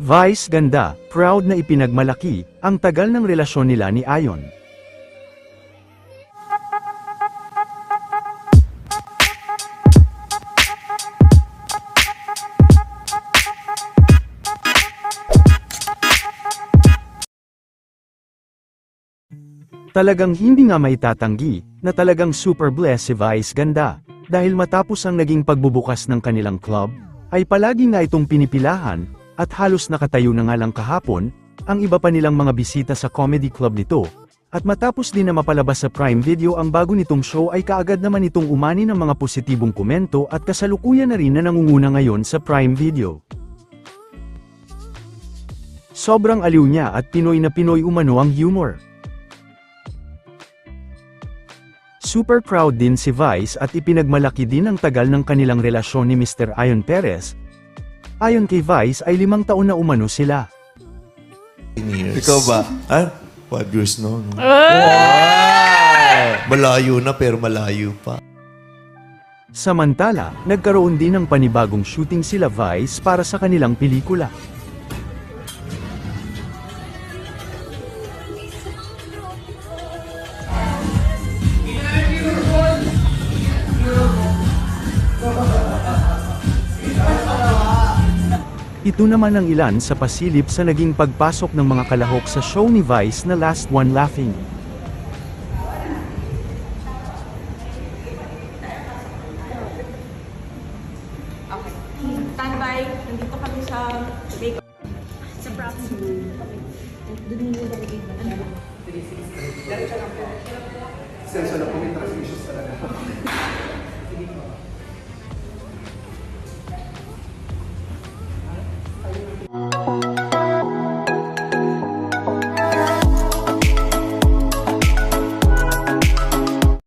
Vice ganda, proud na ipinagmalaki, ang tagal ng relasyon nila ni Ayon. Talagang hindi nga maitatanggi, na talagang super blessed si Vice ganda, dahil matapos ang naging pagbubukas ng kanilang club, ay palagi nga itong pinipilahan, at halos nakatayo na nga lang kahapon, ang iba pa nilang mga bisita sa comedy club nito, at matapos din na mapalabas sa Prime Video ang bago nitong show ay kaagad naman itong umani ng mga positibong komento at kasalukuyan na rin na nangunguna ngayon sa Prime Video. Sobrang aliw niya at Pinoy na Pinoy umano ang humor. Super proud din si Vice at ipinagmalaki din ang tagal ng kanilang relasyon ni Mr. Ayon Perez. Ayon kay Vice ay limang taon na umano sila. years. Ikaw ba? Ah, five years no. no. Malayo na pero malayo pa. Samantala, nagkaroon din ng panibagong shooting sila Vice para sa kanilang pelikula. Ito naman ang ilan sa pasilip sa naging pagpasok ng mga kalahok sa show ni Vice na Last One Laughing. Okay. Standby. Nandito kami sa makeup. Sa props. Doon yung nilagay? Ano?